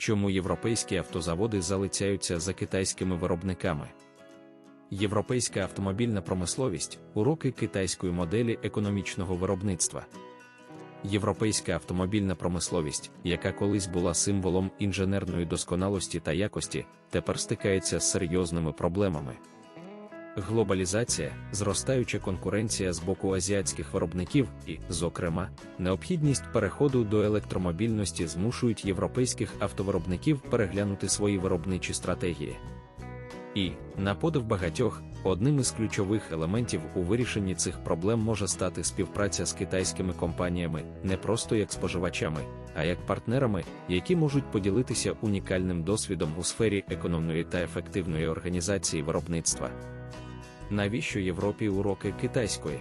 Чому європейські автозаводи залицяються за китайськими виробниками? Європейська автомобільна промисловість уроки китайської моделі економічного виробництва. Європейська автомобільна промисловість, яка колись була символом інженерної досконалості та якості, тепер стикається з серйозними проблемами. Глобалізація, зростаюча конкуренція з боку азіатських виробників і, зокрема, необхідність переходу до електромобільності змушують європейських автовиробників переглянути свої виробничі стратегії. І, на подив багатьох, одним із ключових елементів у вирішенні цих проблем може стати співпраця з китайськими компаніями не просто як споживачами, а як партнерами, які можуть поділитися унікальним досвідом у сфері економної та ефективної організації виробництва. Навіщо Європі уроки китайської?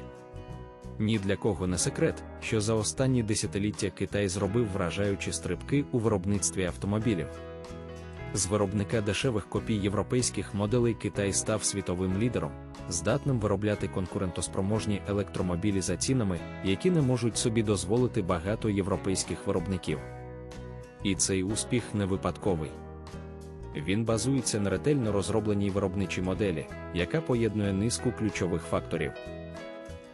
Ні для кого не секрет, що за останні десятиліття Китай зробив вражаючі стрибки у виробництві автомобілів. З виробника дешевих копій європейських моделей Китай став світовим лідером, здатним виробляти конкурентоспроможні електромобілі за цінами, які не можуть собі дозволити багато європейських виробників. І цей успіх не випадковий. Він базується на ретельно розробленій виробничій моделі, яка поєднує низку ключових факторів.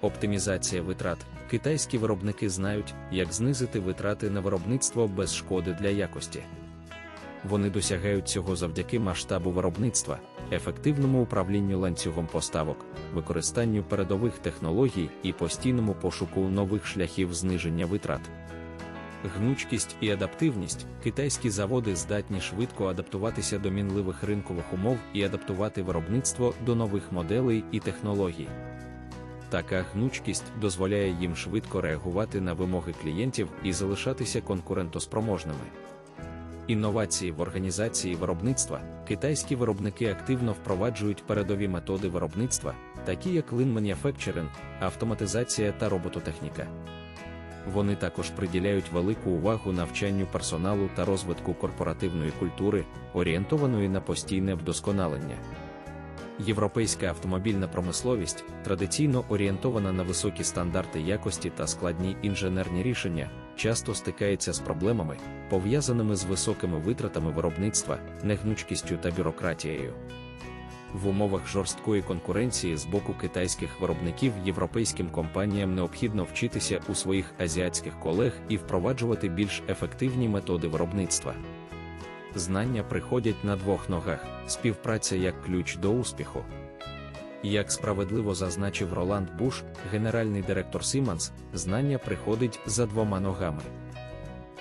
Оптимізація витрат. Китайські виробники знають, як знизити витрати на виробництво без шкоди для якості. Вони досягають цього завдяки масштабу виробництва, ефективному управлінню ланцюгом поставок, використанню передових технологій і постійному пошуку нових шляхів зниження витрат. Гнучкість і адаптивність китайські заводи здатні швидко адаптуватися до мінливих ринкових умов і адаптувати виробництво до нових моделей і технологій. Така гнучкість дозволяє їм швидко реагувати на вимоги клієнтів і залишатися конкурентоспроможними. Інновації в організації виробництва китайські виробники активно впроваджують передові методи виробництва, такі як Lean Manufacturing, автоматизація та робототехніка. Вони також приділяють велику увагу навчанню персоналу та розвитку корпоративної культури, орієнтованої на постійне вдосконалення. Європейська автомобільна промисловість традиційно орієнтована на високі стандарти якості та складні інженерні рішення, часто стикається з проблемами, пов'язаними з високими витратами виробництва, негнучкістю та бюрократією. В умовах жорсткої конкуренції з боку китайських виробників європейським компаніям необхідно вчитися у своїх азіатських колег і впроваджувати більш ефективні методи виробництва. Знання приходять на двох ногах, співпраця як ключ до успіху. Як справедливо зазначив Роланд Буш, генеральний директор Siemens, знання приходить за двома ногами.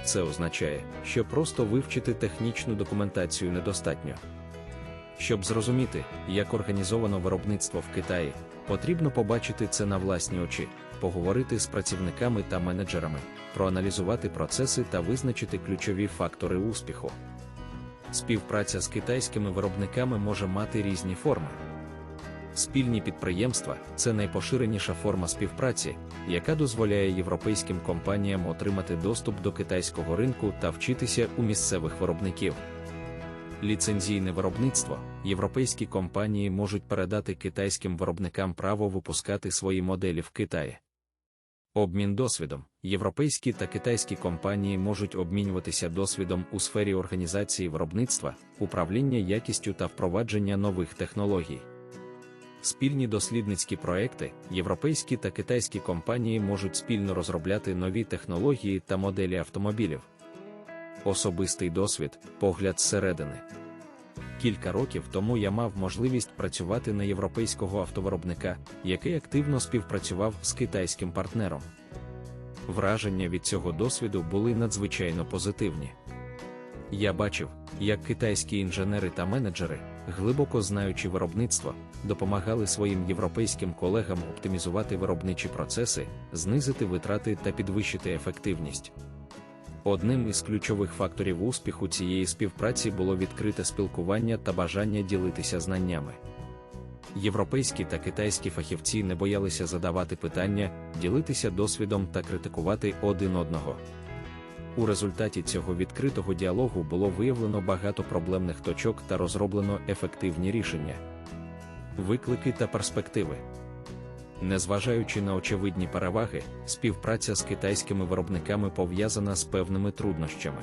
Це означає, що просто вивчити технічну документацію недостатньо. Щоб зрозуміти, як організовано виробництво в Китаї, потрібно побачити це на власні очі, поговорити з працівниками та менеджерами, проаналізувати процеси та визначити ключові фактори успіху. Співпраця з китайськими виробниками може мати різні форми. Спільні підприємства це найпоширеніша форма співпраці, яка дозволяє європейським компаніям отримати доступ до китайського ринку та вчитися у місцевих виробників. Ліцензійне виробництво європейські компанії можуть передати китайським виробникам право випускати свої моделі в Китаї. Обмін досвідом європейські та китайські компанії можуть обмінюватися досвідом у сфері організації виробництва, управління якістю та впровадження нових технологій. Спільні дослідницькі проекти, європейські та китайські компанії можуть спільно розробляти нові технології та моделі автомобілів. Особистий досвід, погляд зсередини. Кілька років тому я мав можливість працювати на європейського автовиробника, який активно співпрацював з китайським партнером. Враження від цього досвіду були надзвичайно позитивні. Я бачив, як китайські інженери та менеджери, глибоко знаючи виробництво, допомагали своїм європейським колегам оптимізувати виробничі процеси, знизити витрати та підвищити ефективність. Одним із ключових факторів успіху цієї співпраці було відкрите спілкування та бажання ділитися знаннями. Європейські та китайські фахівці не боялися задавати питання, ділитися досвідом та критикувати один одного. У результаті цього відкритого діалогу було виявлено багато проблемних точок та розроблено ефективні рішення. Виклики та перспективи. Незважаючи на очевидні переваги, співпраця з китайськими виробниками пов'язана з певними труднощами.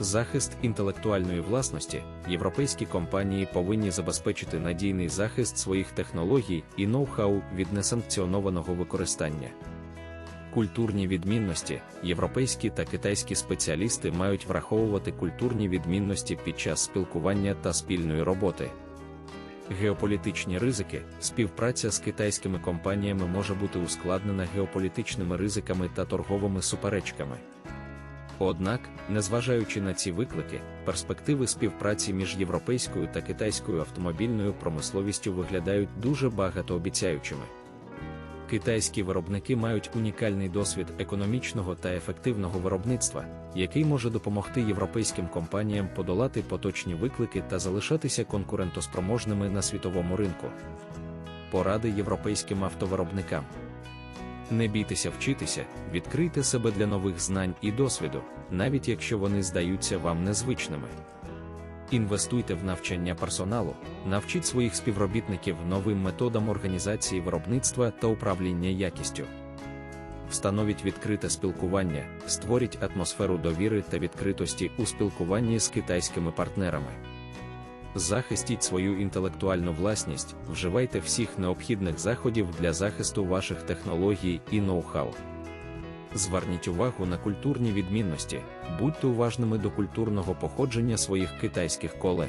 Захист інтелектуальної власності європейські компанії повинні забезпечити надійний захист своїх технологій і ноу-хау від несанкціонованого використання. Культурні відмінності європейські та китайські спеціалісти мають враховувати культурні відмінності під час спілкування та спільної роботи. Геополітичні ризики, співпраця з китайськими компаніями може бути ускладнена геополітичними ризиками та торговими суперечками. Однак, незважаючи на ці виклики, перспективи співпраці між європейською та китайською автомобільною промисловістю виглядають дуже багатообіцяючими. Китайські виробники мають унікальний досвід економічного та ефективного виробництва, який може допомогти європейським компаніям подолати поточні виклики та залишатися конкурентоспроможними на світовому ринку. Поради європейським автовиробникам. Не бійтеся вчитися, відкрийте себе для нових знань і досвіду, навіть якщо вони здаються вам незвичними. Інвестуйте в навчання персоналу, навчіть своїх співробітників новим методам організації виробництва та управління якістю. Встановіть відкрите спілкування, створіть атмосферу довіри та відкритості у спілкуванні з китайськими партнерами. Захистіть свою інтелектуальну власність, вживайте всіх необхідних заходів для захисту ваших технологій і ноу-хау. Зверніть увагу на культурні відмінності, будьте уважними до культурного походження своїх китайських колег.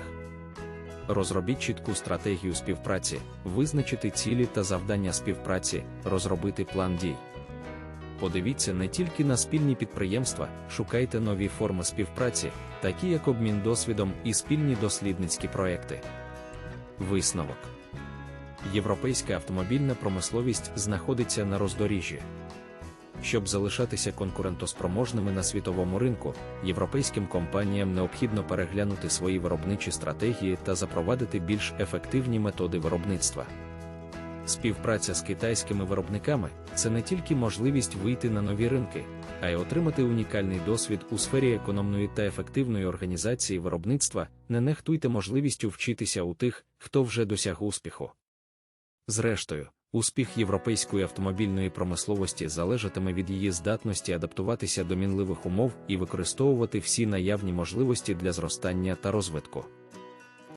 Розробіть чітку стратегію співпраці, визначити цілі та завдання співпраці, розробити план дій. Подивіться не тільки на спільні підприємства, шукайте нові форми співпраці, такі як обмін досвідом і спільні дослідницькі проекти. Висновок Європейська автомобільна промисловість знаходиться на роздоріжжі. Щоб залишатися конкурентоспроможними на світовому ринку, європейським компаніям необхідно переглянути свої виробничі стратегії та запровадити більш ефективні методи виробництва. Співпраця з китайськими виробниками це не тільки можливість вийти на нові ринки, а й отримати унікальний досвід у сфері економної та ефективної організації виробництва. Не нехтуйте можливістю вчитися у тих, хто вже досяг успіху. Зрештою, успіх європейської автомобільної промисловості залежатиме від її здатності адаптуватися до мінливих умов і використовувати всі наявні можливості для зростання та розвитку.